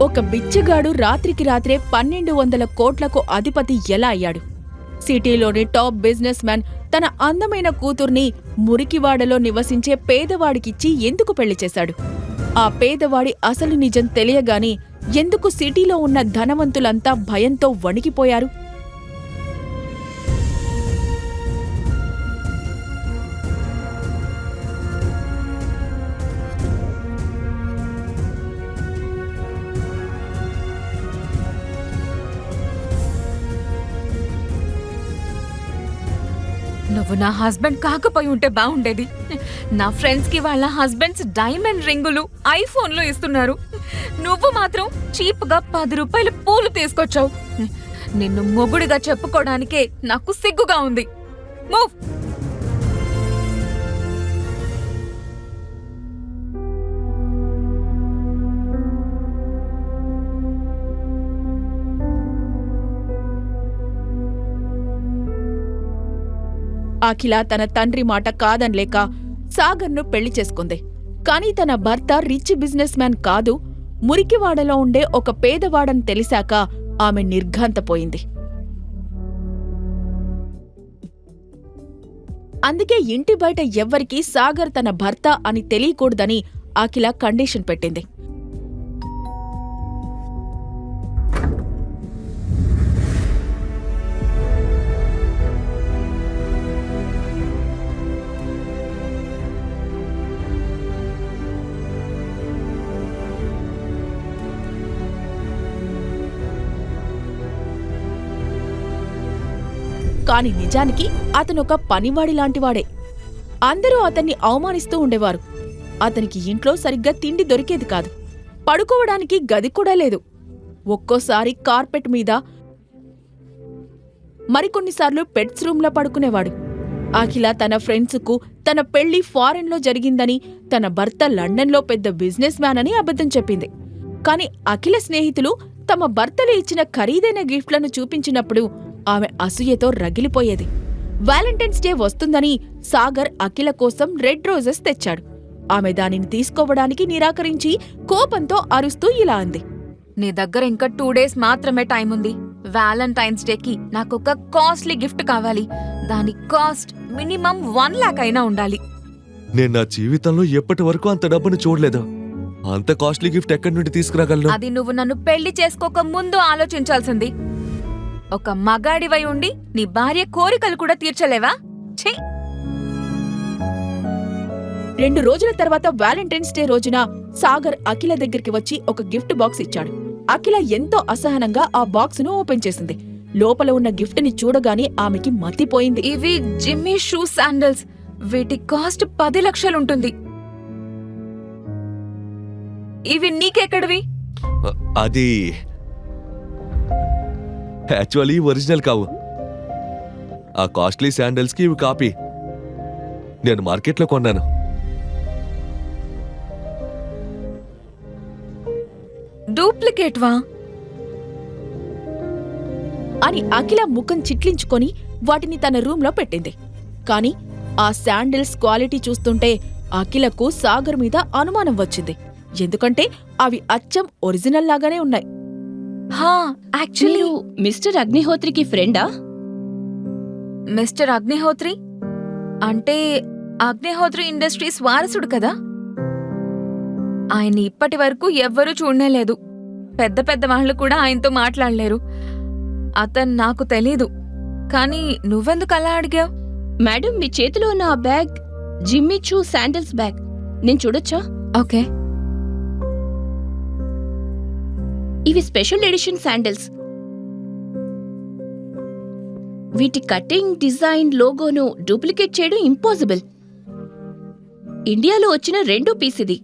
ఒక బిచ్చగాడు రాత్రికి రాత్రే పన్నెండు వందల కోట్లకు అధిపతి ఎలా అయ్యాడు? సిటీలోని టాప్ బిజినెస్ మ్యాన్ తన అందమైన కూతుర్ని మురికివాడలో నివసించే పేదవాడికిచ్చి ఎందుకు పెళ్ళి చేశాడు? ఆ పేదవాడి అసలు నిజం తెలియగాని ఎందుకు సిటీలో ఉన్న ధనవంతులంతా భయంతో వణికిపోయారు? నువ్వు నా హస్బెండ్ కాకపోయి ఉంటే బాగుండేది. నా ఫ్రెండ్స్కి వాళ్ళ హస్బెండ్స్ డైమండ్ రింగులు ఐఫోన్లు ఇస్తున్నారు. నువ్వు మాత్రం చీప్గా పది రూపాయలు పూలు తీసుకొచ్చావు. నిన్ను మొగుడిగా చెప్పుకోవడానికే నాకు సిగ్గుగా ఉంది. మూవ్. అఖిల తన తండ్రి మాట కాదనలేక సాగర్ను పెళ్ళి చేసుకుంది. కానీ తన భర్త రిచ్ బిజినెస్ మ్యాన్ కాదు మురికివాడలో ఉండే ఒక పేదవాడని తెలిసాక ఆమె నిర్ఘాంతపోయింది. అందుకే ఇంటి బయట ఎవ్వరికీ సాగర్ తన భర్త అని తెలియకూడదని అఖిల కండిషన్ పెట్టింది. కాని నిజానికి అతనొక పనివాడి లాంటివాడే. అందరూ అతన్ని అవమానిస్తూ ఉండేవారు. అతనికి ఇంట్లో సరిగ్గా తిండి దొరికేది కాదు. పడుకోవడానికి గది కూడా లేదు. ఒక్కోసారి కార్పెట్ మీద మరికొన్నిసార్లు పెట్స్ రూమ్లో పడుకునేవాడు. అఖిల తన ఫ్రెండ్స్కు తన పెళ్ళి ఫారెన్లో జరిగిందని తన భర్త లండన్లో పెద్ద బిజినెస్ మ్యాన్ అని అబద్ధం చెప్పింది. కాని అఖిల స్నేహితులు తమ భర్తలు ఇచ్చిన ఖరీదైన గిఫ్ట్లను చూపించినప్పుడు ఆమె అసూయతో రగిలిపోయేది. వ్యాలంటైన్స్ డే వస్తుందని సాగర్ అఖిల కోసం రెడ్ రోజెస్ తెచ్చాడు. ఆమె దానిని తీసుకోవడానికి నిరాకరించి కోపంతో అరుస్తూ ఇలా అంది. నీ దగ్గర ఇంకా టూ డేస్ మాత్రమే టైం ఉంది. వ్యాలంటైన్స్ డేకి నాకు ఒక కాస్ట్లీ గిఫ్ట్ కావాలి. దాని కాస్ట్ మినిమం వన్ లాక్ అయినా ఉండాలి. నేను నా జీవితంలో ఎప్పటి వరకు అంత డబ్బును చూడలేదు? అంత కాస్ట్లీ గిఫ్ట్ ఎక్కడి నుండి తీసుకురాగలను? అది నువ్వు నన్ను పెళ్ళి చేసుకోక ముందు ఆలోచించాల్సింది. ఒక మగాడివై ఉండి నీ భార్య కోరికలు కూడా తీర్చలేవా? ఛీ! రెండు రోజుల తర్వాత వ్యాలంటైన్స్ డే రోజున సాగర్ అఖిల దగ్గరికి వచ్చి ఒక గిఫ్ట్ బాక్స్ ఇచ్చాడు. అఖిల ఎంతో అసహనంగా ఆ బాక్స్ను ఓపెన్ చేసింది. లోపల ఉన్న గిఫ్ట్ని చూడగానే ఆమెకి మతిపోయింది. ఇవి జిమ్మీ షూ శాండల్స్. వీటి కాస్ట్ పది లక్షలుంటుంది. ఇవి నీకెక్కడివి? అది యాక్చువల్లీ ఒరిజినల్ కావు. ఆ కాస్ట్లీ శాండల్స్కి ఇవి కాపీ. నేను మార్కెట్లో కొన్నాను. డూప్లికేట్ వా? అని అఖిల ముఖం చిట్లించుకొని వాటిని తన రూంలో పెట్టింది. కాని ఆ శాండిల్స్ క్వాలిటీ చూస్తుంటే అఖిలకు సాగర్ మీద అనుమానం వచ్చింది. ఎందుకంటే అవి అచ్చం ఒరిజినల్ లాగానే ఉన్నాయి. హా యాక్చువల్లీ మిస్టర్ అగ్నిహోత్రికి ఫ్రెండా? మిస్టర్ అగ్నిహోత్రి? అంటే అగ్నిహోత్రి ఇండస్ట్రీస్ వారసుడు కదా? ఆయన ఇప్పటి వరకు ఎవ్వరూ చూడనేలేదు పెద్ద పెద్ద వాళ్ళు కూడా ఆయనతో మాట్లాడలేరు. అతను నాకు తెలీదు. కానీ నువ్వెందుకు అలా అడిగావు? మేడం మీ చేతిలో ఉన్న ఆ bag Jimmy Choo sandals bag. నేను చూడొచ్చా? ఓకే. ఇవి స్పెషల్ ఎడిషన్ శాండిల్స్. వీటి కటింగ్ డిజైన్ లోగోను డూప్లికేట్ చేయడం ఇంపాసిబుల్. ఇండియాలో వచ్చిన రెండో పీస్ ఇది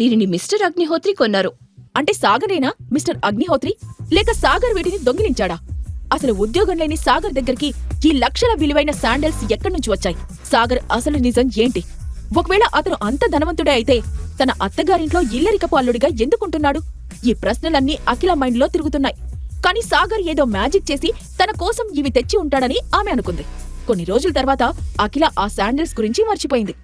దీనిని మిస్టర్ అగ్నిహోత్రి కొన్నారు. అంటే సాగరేనా మిస్టర్ అగ్నిహోత్రి? లేక సాగర్ వీటిని దొంగిలించాడా? అసలు ఉద్యోగం లేని సాగర్ దగ్గరికి ఈ లక్షల విలువైన శాండల్స్ ఎక్కడి నుంచి వచ్చాయి? సాగర్ అసలు నిజం ఏంటి? ఒకవేళ అతను అంత ధనవంతుడే అయితే తన అత్తగారింట్లో ఇల్లరికపు అల్లుడిగా ఎందుకుంటున్నాడు? ఈ ప్రశ్నలన్నీ అఖిల మైండ్లో తిరుగుతున్నాయి. కానీ సాగర్ ఏదో మ్యాజిక్ చేసి తన కోసం ఇవి తెచ్చి ఉంటాడని ఆమె అనుకుంది. కొన్ని రోజుల తర్వాత అఖిల ఆ శాండిల్స్ గురించి మర్చిపోయింది.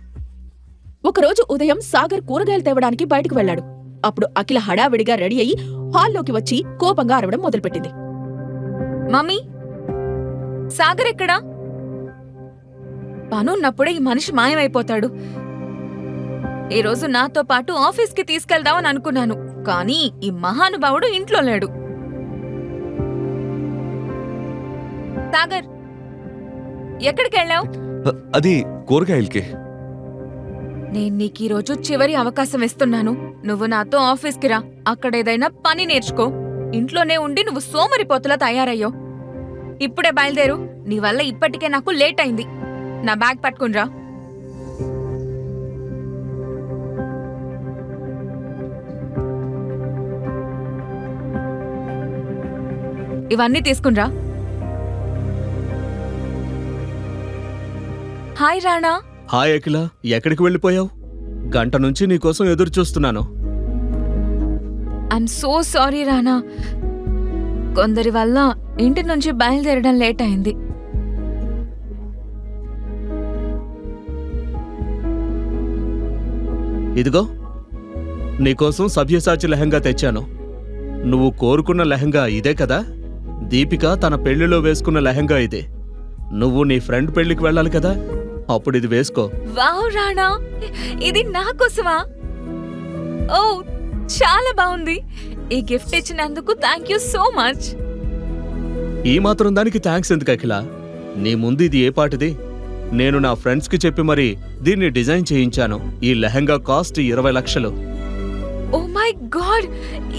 ఒకరోజు ఉదయం సాగర్ కూరగాయలు తేవడానికి బయటకు వెళ్ళాడు. అప్పుడు అఖిల హడావిడిగా రెడీ అయ్యి హాల్లోకి వచ్చి కోపంగా అరవడం మొదలుపెట్టింది. మమ్మీ! సాగర్ ఎక్కడా? పనున్నప్పుడే ఈ మనిషి మాయమైపోతాడు. ఈ రోజు నాతో పాటు ఆఫీస్కి తీసుకెళ్దామని అనుకున్నాను. కానీ ఈ మహానుభావుడు ఇంట్లో లేడు. సాగర్ ఎక్కడికి వెళ్ళావు? అది కూరగాయలకి. నేను నీకు ఈరోజు చివరి అవకాశం ఇస్తున్నాను. నువ్వు నాతో ఆఫీస్కి రా. అక్కడ ఏదైనా పని నేర్చుకో. ఇంట్లోనే ఉండి నువ్వు సోమరిపోతులా తయారయ్యో ఇప్పుడే బయలుదేరు. నీ వల్ల ఇప్పటికే నాకు లేట్ అయింది. నా బ్యాగ్ పట్టుకునిరా ఇవన్నీ తీసుకునిరా. హాయ్ రాణా. హాయ్ అఖిల ఎక్కడికి వెళ్ళిపోయావు? గంట నుంచి నీకోసం ఎదురు చూస్తున్నాను. ఐఎమ్ సో సారీ రానా కొందరి వల్ల ఇంటి నుంచి బయలుదేరడం లేట్ అయింది. ఇదిగో నీకోసం సభ్యసాచి లెహంగా తెచ్చాను. నువ్వు కోరుకున్న లెహంగా ఇదే కదా? దీపిక తన పెళ్ళిలో వేసుకున్న లెహంగా ఇదే. నువ్వు నీ ఫ్రెండ్ పెళ్ళికి వెళ్ళాలి కదా? అప్పుడు ఇది వేసుకో. వావ్ రాణా. ఇది నా కోసమా? ఓ చాలా బాగుంది. ఈ గిఫ్ట్ ఇచ్చినందుకు థ్యాంక్ యూ సో మచ్ ఈ మాత్రం దానికి థ్యాంక్స్ ఎందుకు అఖిల? నీ ముందు ఇది ఏ పాటిది? నేను నా ఫ్రెండ్స్కి చెప్పి మరి దీన్ని డిజైన్ చేయించాను. ఈ లెహంగా కాస్ట్ ఇరవై లక్షలు. ఓ మై గాడ్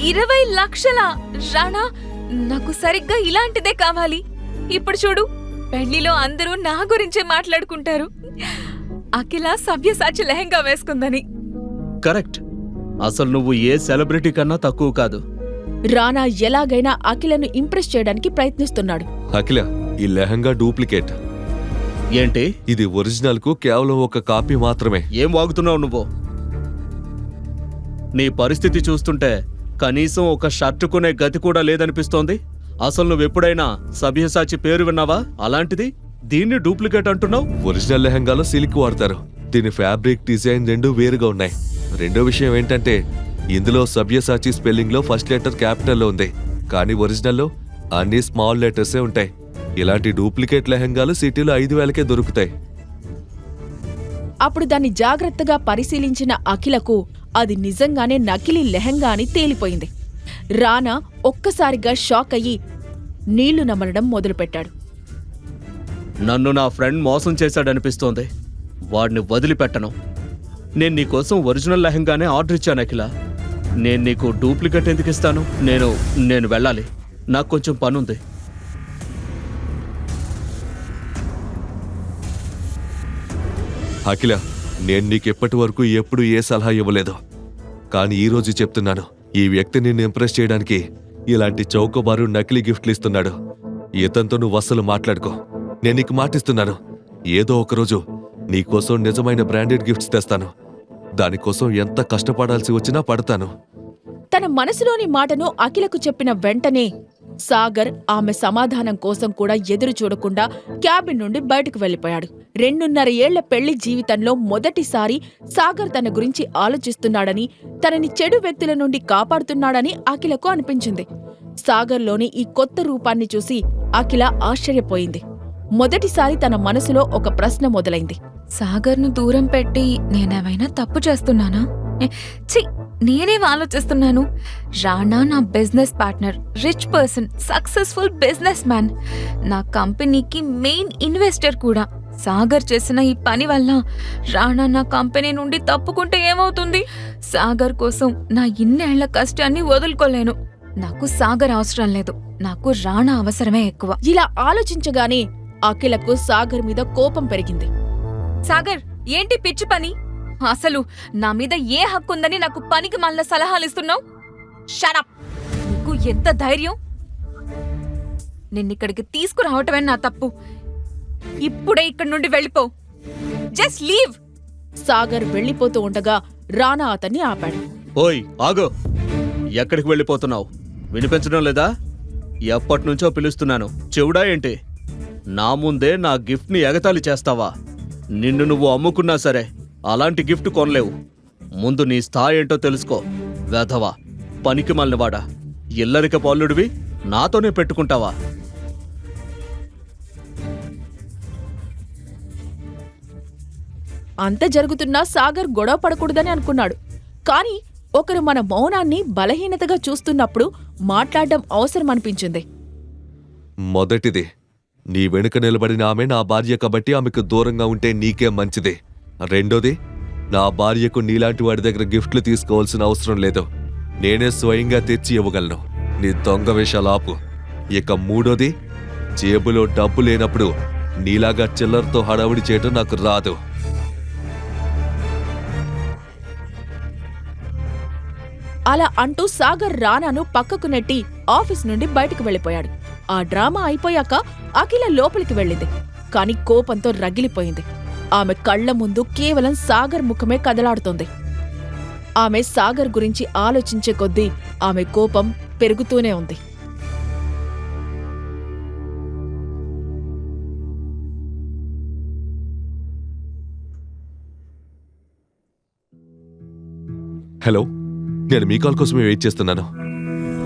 ఇరవై లక్షల? రాణా నాకు సరిగ్గా ఇలాంటిదే కావాలి. ఇప్పుడు చూడు పెళ్ళిలో అందరూ నా గురించే మాట్లాడుకుంటారు. అఖిల సభ్యసాచి లెహంగా వేసుకుందని. కరెక్ట్. అసలు నువ్వు ఏ సెలబ్రిటీ కన్నా తక్కువ కాదు. రానా ఎలాగైనా అఖిలను ఇంప్రెస్ చేయడానికి ప్రయత్నిస్తున్నాడు. అఖిల ఈ లెహంగా డూప్లికేట్. ఏంటి? ఇది ఒరిజినల్కు కేవలం ఒక కాపీ మాత్రమే. ఏం వాగుతున్నావు నువ్వు? నీ పరిస్థితి చూస్తుంటే కనీసం ఒక షర్ట్ కొనే గతి కూడా లేదనిపిస్తోంది. అసలు నువ్వెప్పుడైనా సభ్యసాచి పేరు విన్నావా? అలాంటిది దీన్ని డూప్లికేట్ అంటున్నావు? ఒరిజినల్ లెహంగాలో సిల్క్ వాడతారు. దీని ఫ్యాబ్రిక్ డిజైన్ రెండు వేరుగా ఉన్నాయి. రెండో విషయం ఏంటంటే ఇందులో సభ్యసాచి స్పెల్లింగ్లో ఫస్ట్ లెటర్ క్యాపిటల్లో ఉంది. కానీ ఒరిజినల్లో అన్ని స్మాల్ లెటర్సే ఉంటాయి. ఇలాంటి డూప్లికేట్ లెహంగాలు సిటీలో ఐదు వేలకే దొరుకుతాయి. అప్పుడు దాన్ని జాగ్రత్తగా పరిశీలించిన అఖిలకు అది నిజంగానే నకిలీ లెహంగా అని తేలిపోయింది. రానా ఒక్కసారిగా షాక్ అయ్యి నీళ్ళు నమలడం మొదలుపెట్టాడు. నన్ను నా ఫ్రెండ్ మోసం చేశాడనిపిస్తోంది. వాడిని వదిలిపెట్టను. నేను నీకోసం ఒరిజినల్ లెహంగానే ఆర్డర్ ఇచ్చాను అఖిల. నేను నీకు డూప్లికేట్ ఎందుకు ఇస్తాను? నేను నేను వెళ్ళాలి. నాకు కొంచెం పనుంది. అఖిల నేను నీకెప్పటి వరకు ఎప్పుడు ఏ సలహా ఇవ్వలేదు. కానీ ఈ రోజు చెప్తున్నాను ఈ వ్యక్తి నిన్ను ఇంప్రెస్ చేయడానికి ఇలాంటి చౌకబారు నకిలీ గిఫ్ట్లు ఇస్తున్నాడు. ఇతనితో నువ్వు అస్సలు మాట్లాడుకో. నేను నీకు మాటిస్తున్నాను ఏదో ఒకరోజు నీకోసం నిజమైన బ్రాండెడ్ గిఫ్ట్స్ తెస్తాను. దానికోసం ఎంత కష్టపడాల్సి వచ్చినా పడతాను. తన మనసులోని మాటను అఖిలకు చెప్పిన వెంటనే సాగర్ ఆమె సమాధానం కోసం కూడా ఎదురు చూడకుండా క్యాబిన్ నుండి బయటకు వెళ్ళిపోయాడు రెండున్నర ఏళ్ళ పెళ్ళి జీవితంలో మొదటిసారి సాగర్ తన గురించి ఆలోచిస్తున్నాడని తనని చెడు వ్యక్తుల నుండి కాపాడుతున్నాడని అఖిలకు అనిపించింది. సాగర్లోని ఈ కొత్త రూపాన్ని చూసి అఖిల ఆశ్చర్యపోయింది. మొదటిసారి తన మనసులో ఒక ప్రశ్న మొదలైంది. సాగర్ను దూరం పెట్టి నేనేమైనా తప్పు చేస్తున్నానా? చి నేనేం ఆలోచిస్తున్నాను? రాణా నా business partner rich person successful businessman. నా కంపెనీకి మెయిన్ ఇన్వెస్టర్ కూడా. సాగర్ చేసిన ఈ పని వల్ల రాణా నా కంపెనీ నుండి తప్పుకుంటే ఏమవుతుంది? సాగర్ కోసం నా ఇన్నేళ్ళ కష్టాన్ని వదులుకోలేను. నాకు సాగర్ అవసరం లేదు. నాకు రాణా అవసరమే ఎక్కువ. ఇలా ఆలోచించగానే అఖిలకు సాగర్ మీద కోపం పెరిగింది. సాగర్ ఏంటి పిచ్చి పని? అసలు నా మీద ఏ హక్కు ఉందని నాకు పనికి మళ్ళా సలహాలు ఇస్తున్నావు? షరప్ నీకు ఎంత ధైర్యం? నిన్నిక్కడికి తీసుకురావటమే నా తప్పు. ఇప్పుడే ఇక్కడి నుండి వెళ్ళిపో. జస్ట్ లీవ్ సాగర్ వెళ్ళిపోతూ ఉండగా రానా అతన్ని ఆపాడు. ఓయ్ ఆగో! ఎక్కడికి వెళ్ళిపోతున్నావు? వినిపించడం లేదా? ఎప్పటి నుంచో పిలుస్తున్నాను. చెవుడా ఏంటి? నా ముందే నా గిఫ్ట్ని ఎగతాళి చేస్తావా? నిన్ను నువ్వు అమ్ముకున్నా సరే. అలాంటి గిఫ్ట్ కొనలేవు. ముందు నీ స్థాయి ఏంటో తెలుసుకో వెధవా. పనికి మళ్ళవాడా ఇల్లరిక పాలుడివి నాతోనే పెట్టుకుంటావా? అంత జరుగుతున్నా సాగర్ గొడవ పడకూడదని అనుకున్నాడు. కానీ ఒకరు మన మౌనాన్ని బలహీనతగా చూస్తున్నప్పుడు మాట్లాడడం అవసరం అనిపించింది మొదటిది నీ వెనుక నిలబడిన ఆమె నా భార్య కాబట్టి ఆమెకు దూరంగా ఉంటే నీకే మంచిది. రెండోది నా భార్యకు నీలాంటి వాడి దగ్గర గిఫ్ట్లు తీసుకోవాల్సిన అవసరం లేదు. నేనే స్వయంగా తెచ్చి ఇవ్వగలను. నీ దొంగ వేషాలు ఆపు. ఇక మూడోది జేబులో డబ్బు లేనప్పుడు నీలాగా చిల్లరతో హడావుడి చేయటం నాకు రాదు. అలా అంటూ సాగర్ రానాను పక్కకు నెట్టి ఆఫీస్ నుండి బయటకు వెళ్ళిపోయాడు. ఆ డ్రామా అయిపోయాక అఖిల లోపలికి వెళ్ళింది. కాని కోపంతో రగిలిపోయింది. ఆమె కళ్ళ ముందు కేవలం సాగర్ ముఖమే కదలాడుతోంది. ఆమె సాగర్ గురించి ఆలోచించే కొద్దీ ఆమె కోపం పెరుగుతూనే ఉంది. హలో నేను మీ కాల్ కోసమే వెయిట్ చేస్తున్నాను.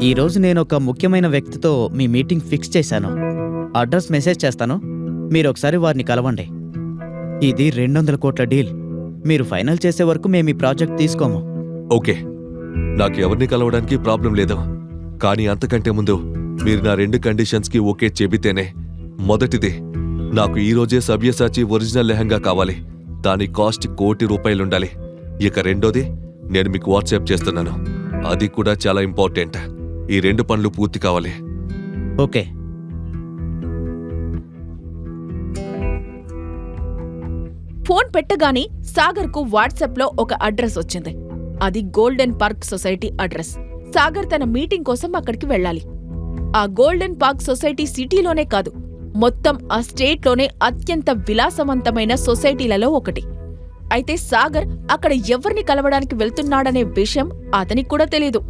ఈ రోజు నేను ఒక ముఖ్యమైన వ్యక్తితో మీ మీటింగ్ ఫిక్స్ చేశాను. అడ్రస్ మెసేజ్ చేస్తాను. మీరు ఒకసారి వారిని కలవండి. ఇది రెండు వందల కోట్ల డీల్. మీరు ఫైనల్ చేసే వరకు మేము ఈ ప్రాజెక్ట్ తీసుకోము. ఓకే. నాకు ఎవరిని కలవడానికి ప్రాబ్లం లేదు. కానీ అంతకంటే ముందు మీరు నా రెండు కండిషన్స్కి ఓకే చెబితేనే మొదటిది నాకు ఈ రోజే సవ్యసాచి ఒరిజినల్ లెహంగా కావాలి. దాని కాస్ట్ కోటి రూపాయలుండాలి. ఇక రెండోది నేను మీకు వాట్సాప్ చేస్తున్నాను. అది కూడా చాలా ఇంపార్టెంట్. ఈ రెండు పనులు పూర్తి కావాలి. ఓకే. ఫోన్ పెట్టగానే సాగర్కు వాట్సాప్లో ఒక అడ్రస్ వచ్చింది. అది golden park society address. Sagar తన మీటింగ్ కోసం అక్కడికి వెళ్ళాలి. ఆ గోల్డెన్ పార్క్ సొసైటీ సిటీలోనే కాదు మొత్తం ఆ స్టేట్లోనే అత్యంత విలాసవంతమైన సొసైటీలలో ఒకటి. అయితే సాగర్ అక్కడ ఎవరిని కలవడానికి వెళ్తున్నాడనే విషయం అతనికి కూడా తెలీదు.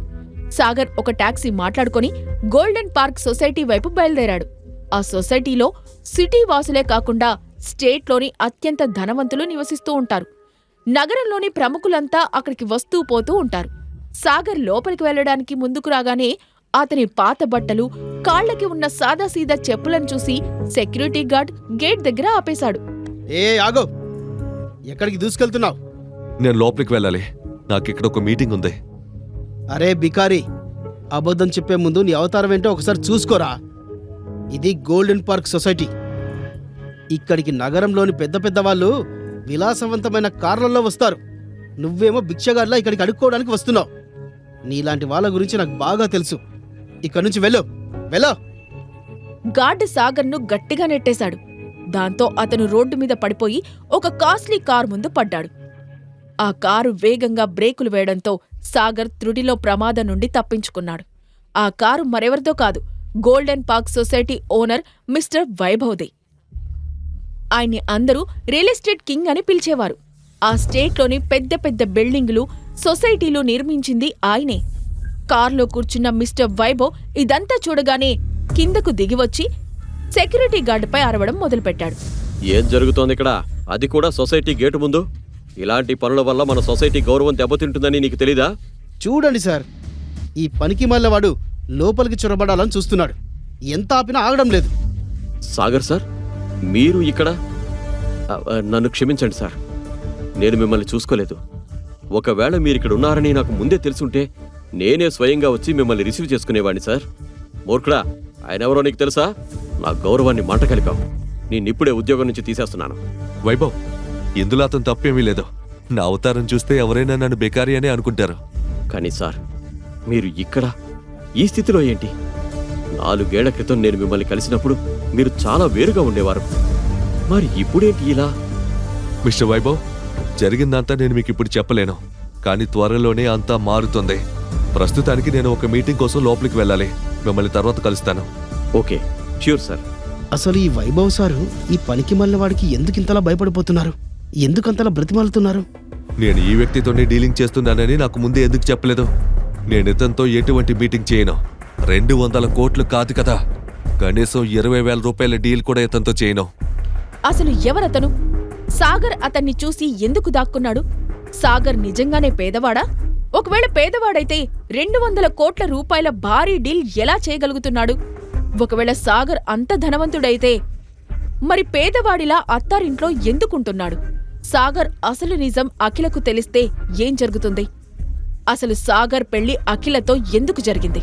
సాగర్ ఒక టాక్సీ మాట్లాడుకొని గోల్డెన్ పార్క్ సొసైటీ వైపు బయలుదేరాడు. ఆ సొసైటీలో సిటీ వాసులే కాకుండా స్టేట్లోని అత్యంత ధనవంతులు నివసిస్తూ ఉంటారు. నగరంలోని ప్రముఖులంతా అక్కడికి వస్తూ పోతూ ఉంటారు. సాగర్ లోపలికి వెళ్ళడానికి ముందుకు రాగానే అతని పాత బట్టలు కాళ్ళకి ఉన్న సాదాసీదా చెప్పులను చూసి సెక్యూరిటీ గార్డ్ గేట్ దగ్గర ఆపేశాడు. ఏ ఆగో! ఎక్కడికి దూసుకెళ్తున్నావు? నేను లోపలికి వెళ్ళాలి. నాకు ఇక్కడ ఒక మీటింగ్ ఉంది. అరే బికారి! అబద్ధం చెప్పే ముందు నీ అవతారం ఏంటో ఒకసారి చూసుకోరా. ఇది గోల్డెన్ పార్క్ సొసైటీ. ఇక్కడికి నగరంలోని పెద్ద పెద్ద వాళ్ళు విలాసవంతమైన కార్లలో వస్తారు. నువ్వేమో భిక్షగాడ్లా ఇక్కడికి అడుక్కోవడానికి వస్తున్నావు. నీలాంటి వాళ్ళ గురించి నాకు బాగా తెలుసు. ఇక్కడి నుంచి వెళ్ళు. వెళ్ళు. గార్డ్ సాగర్ను గట్టిగా నెట్టేశాడు. దాంతో అతను రోడ్డు మీద పడిపోయి ఒక కాస్ట్లీ కారు ముందు పడ్డాడు. ఆ కారు వేగంగా బ్రేకులు వేయడంతో సాగర్ త్రుడిలో ప్రమాదం నుండి తప్పించుకున్నాడు. ఆ కారు మరెవరిదో కాదు golden park society owner mister వైభవ్దే. ఆయన్ని అందరూ రియల్ ఎస్టేట్ కింగ్ అని పిలిచేవారు. ఆ స్టేట్లోని పెద్ద పెద్ద బిల్డింగులు సొసైటీలు నిర్మించింది ఆయనే. కారులో కూర్చున్న మిస్టర్ వైభవ్ ఇదంతా చూడగానే కిందకు దిగివచ్చి సెక్యూరిటీ గార్డుపై అరవడం మొదలుపెట్టాడు. ఏం జరుగుతోంది ఇక్కడ? అది కూడా సొసైటీ గేటు ముందు? ఇలాంటి పనుల వల్ల మన సొసైటీ గౌరవం దెబ్బతింటుందని నీకు తెలీదా? చూడండి సార్. ఈ పనికి వాడు లోపలికి చొరబడాలని చూస్తున్నాడు. ఎంత ఆపినా ఆగడం లేదు. సాగర్ సార్ మీరు ఇక్కడ? నన్ను క్షమించండి సార్. నేను మిమ్మల్ని చూసుకోలేదు. ఒకవేళ మీరు ఇక్కడ ఉన్నారని నాకు ముందే తెలుసుంటే నేనే స్వయంగా వచ్చి మిమ్మల్ని రిసీవ్ చేసుకునేవాడిని సార్. మూర్ఖుడా ఆయన ఎవరో నీకు తెలుసా? నా గౌరవాన్ని మంట కలిపావు నేనిప్పుడే ఉద్యోగం నుంచి తీసేస్తున్నాను. వైభవ్ ఇందులో అతను తప్పేమీ లేదు. నా అవతారం చూస్తే ఎవరైనా నన్ను బెకారి అనే అనుకుంటారు. కానీ సార్ మీరు ఇక్కడ ఈ స్థితిలో ఏంటి? నాలుగేళ్ళ క్రితం నేను మిమ్మల్ని కలిసినప్పుడు మీరు చాలా వేరుగా ఉండేవారు. మరి ఇప్పుడేంటి ఇలా? మిస్టర్ వైభవ్ జరిగిందంతా నేను మీకు ఇప్పుడు చెప్పలేను. కానీ త్వరలోనే అంతా మారుతుంది. ప్రస్తుతానికి నేను ఒక మీటింగ్ కోసం లోపలికి వెళ్ళాలి. మిమ్మల్ని తర్వాత కలుస్తాను. Okay sure sir. అసలు ఈ వైభవ్ సారు ఈ పనికి వాడికి ఎందుకు ఇంతలా భయపడిపోతున్నారు? ఎందుకంతలా బ్రతిమాలుతున్నారు? నేను ఈ వ్యక్తితోనే డీలింగ్ చేస్తున్నానని నాకు ముందే ఎందుకు చెప్పలేదు? నేను ఇతనితో ఎటువంటి మీటింగ్ చేయను. రెండు వందల కోట్లు కాదు కదా. కనీసం ఇరవై వేల రూపాయల డీల్ కూడా ఇతనితో చేయను. అసలు ఎవరతను? సాగర్ అతన్ని చూసి ఎందుకు దాక్కున్నాడు? సాగర్ నిజంగానే పేదవాడా? ఒకవేళ పేదవాడైతే రెండు వందల కోట్ల రూపాయల భారీ డీల్ ఎలా చేయగలుగుతున్నాడు? ఒకవేళ సాగర్ అంత ధనవంతుడైతే మరి పేదవాడిలా అత్తారింట్లో ఎందుకుంటున్నాడు? సాగర్ అసలు నిజం అఖిలకు తెలిస్తే ఏం జరుగుతుంది? అసలు సాగర్ పెళ్ళి అఖిలతో ఎందుకు జరిగింది?